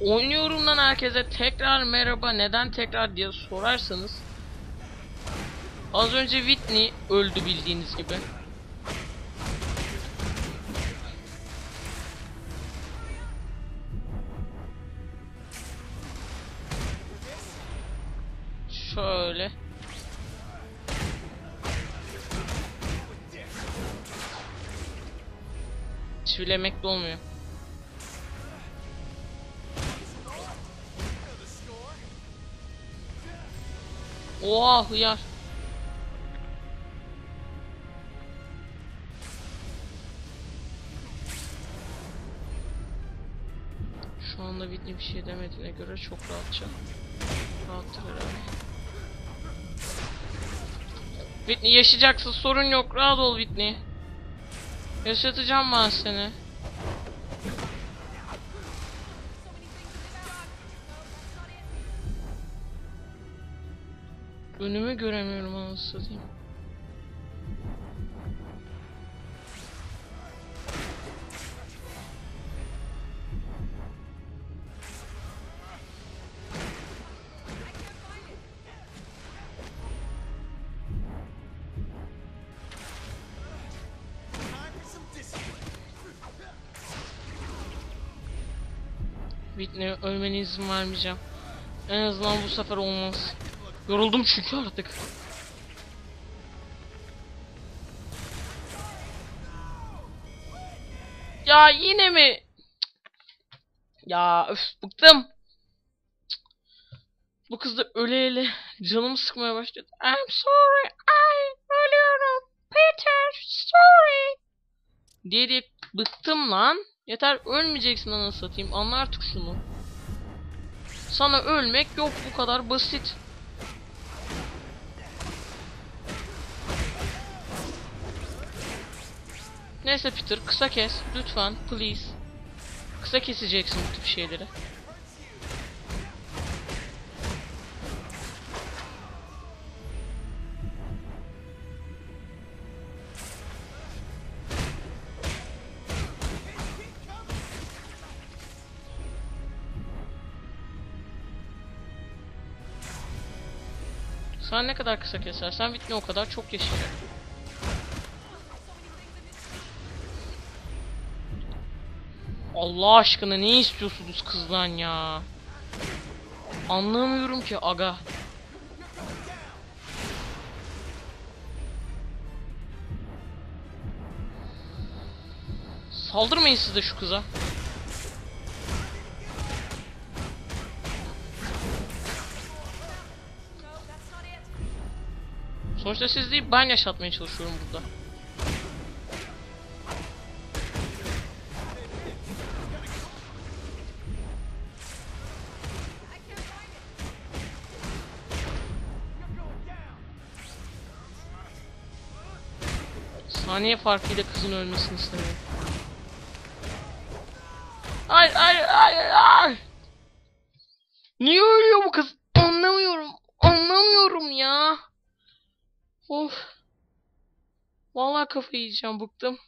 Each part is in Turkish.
Oynuyorumdan herkese tekrar merhaba neden tekrar diye sorarsanız Az önce Whitney öldü bildiğiniz gibi. Şöyle. Çivilemek de olmuyor. Oha hıyar. Şu anda Whitney bir şey demediğine göre çok rahatça. Rahattır herhalde. Whitney yaşayacaksın sorun yok rahat ol Whitney. Yaşatacağım ben seni. Önümü göremiyorum anasını satayım. Whitney ölmene izin vermeyeceğim. En azından bu sefer olmaz. Yoruldum çünkü artık. Ya yine mi? Ya öf bıktım. Bu kız da öyle canımı sıkmaya başladı. I'm sorry, I ölüyorum. Peter, sorry. Diye diye bıktım lan. Yeter ölmeyeceksin anasını satayım. Anla artık şunu. Sana ölmek yok bu kadar basit. Neyse Peter kısa kes lütfen please. Kısa keseceksin bu tip şeyleri. Sen ne kadar kısa kesersen Whitney o kadar çok yaşayacak. Allah aşkına ne istiyorsunuz kızdan ya? Anlamıyorum ki aga. Saldırmayın siz de şu kıza. Sonuçta siz değil ben yaşatmaya çalışıyorum burada. Saniye farkıyla kızın ölmesini istemiyorum. Ay ay ay ay. Niye ölüyor bu kız? Anlamıyorum. Anlamıyorum ya. Of. Vallahi kafayı yiyeceğim bıktım.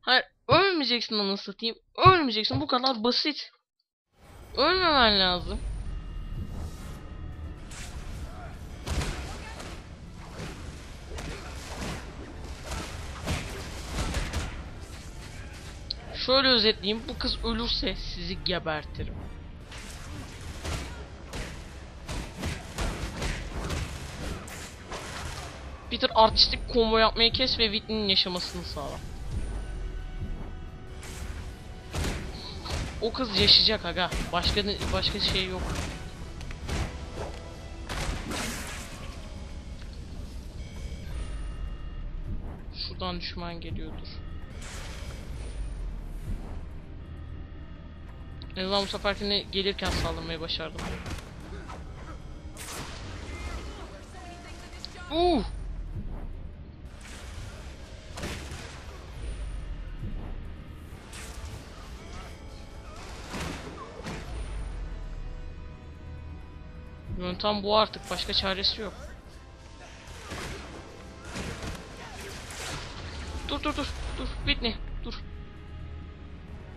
Hayır ölmeyeceksin anasını satayım. Ölmeyeceksin bu kadar basit. Ölmemen lazım. Şöyle özetleyeyim. Bu kız ölürse sizi gebertirim. Peter artistik combo yapmayı kes ve Whitney'nin yaşamasını sağla. O kız yaşayacak aga. Başka başka şey yok. Şuradan düşman geliyordur. En azından bu seferkine gelirken saldırmayı başardım. Uh! Yöntem bu artık başka çaresi yok. Dur dur dur dur Whitney dur.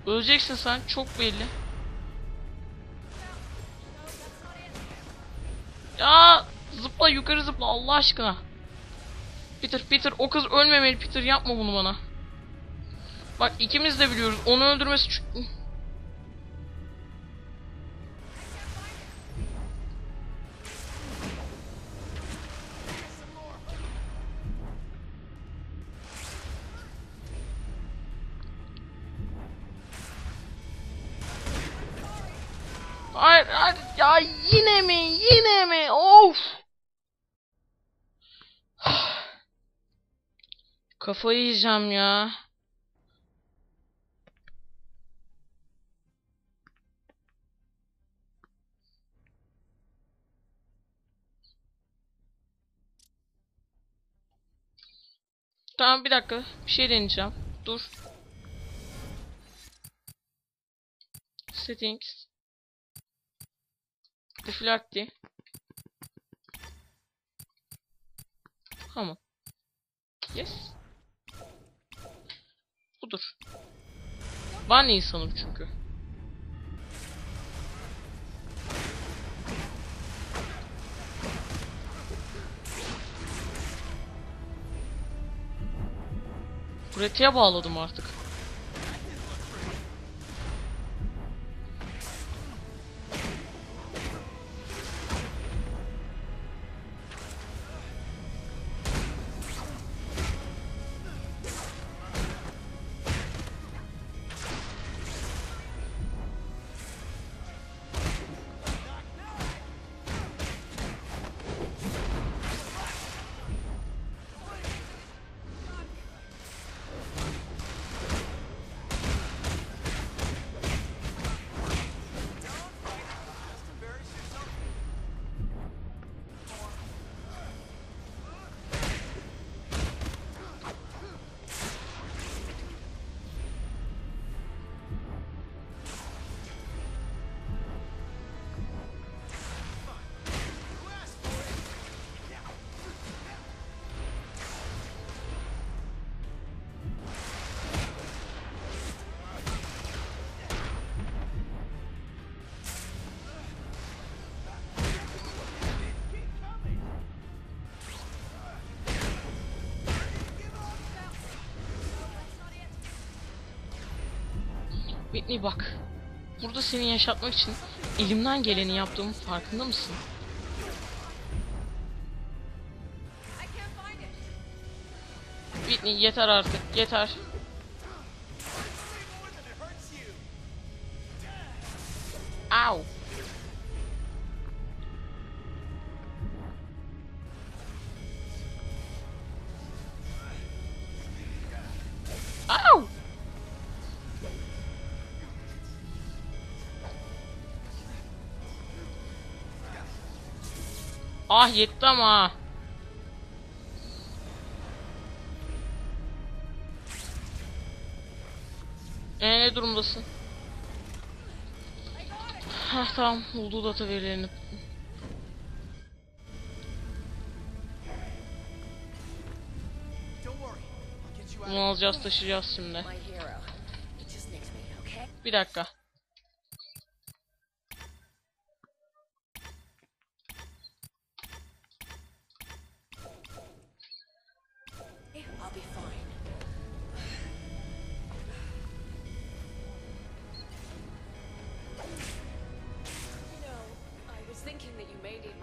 Öleceksin sen çok belli. Zıpla yukarı zıpla Allah aşkına. Peter Peter o kız ölmemeli Peter yapma bunu bana. Bak ikimiz de biliyoruz onu öldürmesi ç- Hayır, hayır ya yine mi yine mi of. Kafayı yiyeceğim ya. Tamam bir dakika. Bir şey deneyeceğim. Dur. Settings. Deflecti. Tamam. Yes. Budur. Ben insanım çünkü. Pratiğe bağladım artık. Whitney bak. Burada seni yaşatmak için elimden geleni yaptığımın farkında mısın? Whitney yeter artık yeter. Ow. Ah yetti ama. E ne durumdasın? Hah tamam bulduğu data verilerini. Bunu alacağız taşıyacağız şimdi. Bir dakika.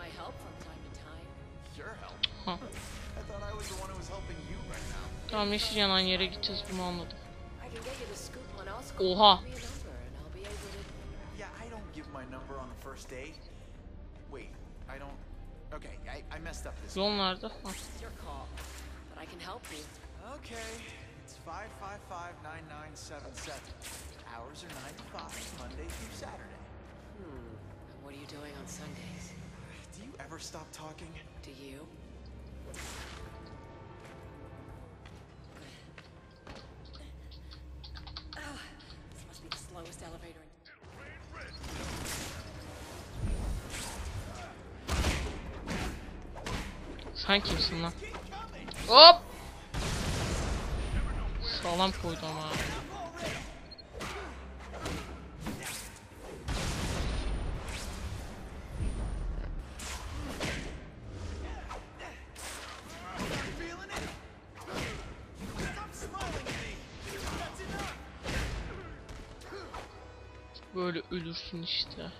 My help from time to time. Your help. Huh. I thought I was the one who was helping you right now. Tamam yeşil yanan yere gideceğiz bunu anladım. I can get you the scoop on Oscar. Oha. Give me a number and I'll be able to. Yeah, I don't give my number on the first date. Wait, I don't. Okay, I, I messed up this. Yol nerede? Your call, but I can help you. Okay, it's five five five nine nine seven seven. Hours are nine to five, Monday through Saturday. Hmm. And what are you doing on Sundays? Do you ever stop talking? Do you? Oh, this must be the slowest elevator in Sen kimsin lan? Hop! Sağlam koydu ama. Böyle ölürsün işte.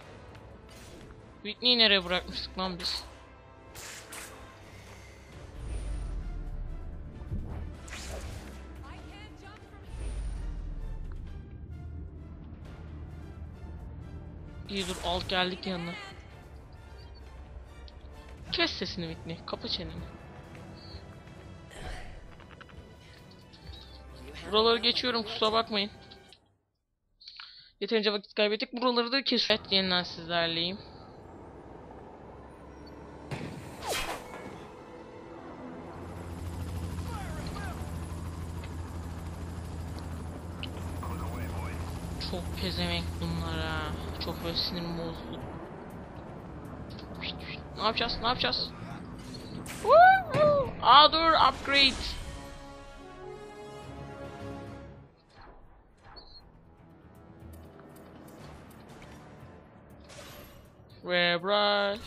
Whitney'i nereye bırakmıştık lan biz? İyi dur alt geldik yanına. Kes sesini Whitney. Kapa çeneni. Buraları geçiyorum kusura bakmayın. Yeterince vakit kaybettik. Buraları da kes. Evet yeniden sizlerleyim. Çok pezevenk bunlar ha. Çok böyle sinirim bozdu. Ne yapacağız? Ne yapacağız? Woo! Aa dur upgrade. Rare brush.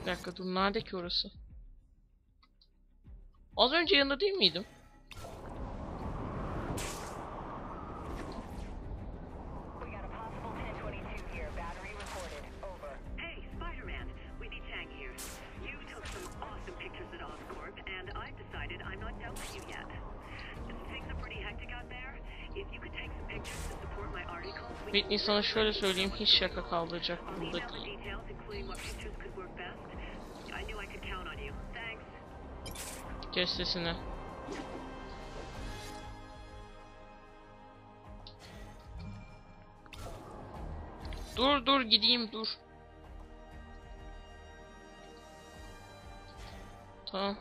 Bir dakika dur nerede ki orası? Az önce yanında değil miydim? Whitney sana şöyle söyleyeyim hiç şaka kaldıracak the değil. Kes sesini. Dur dur gideyim dur. Tamam.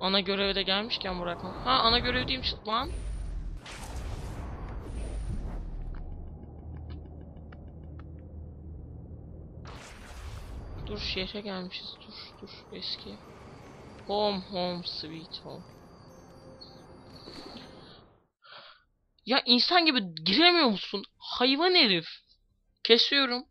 Ana göreve de gelmişken bırakma. Ha ana görev değilmiş lan. Dur şehre gelmişiz. Dur dur eski. Home home sweet home. Ya insan gibi giremiyor musun? Hayvan herif. Kesiyorum.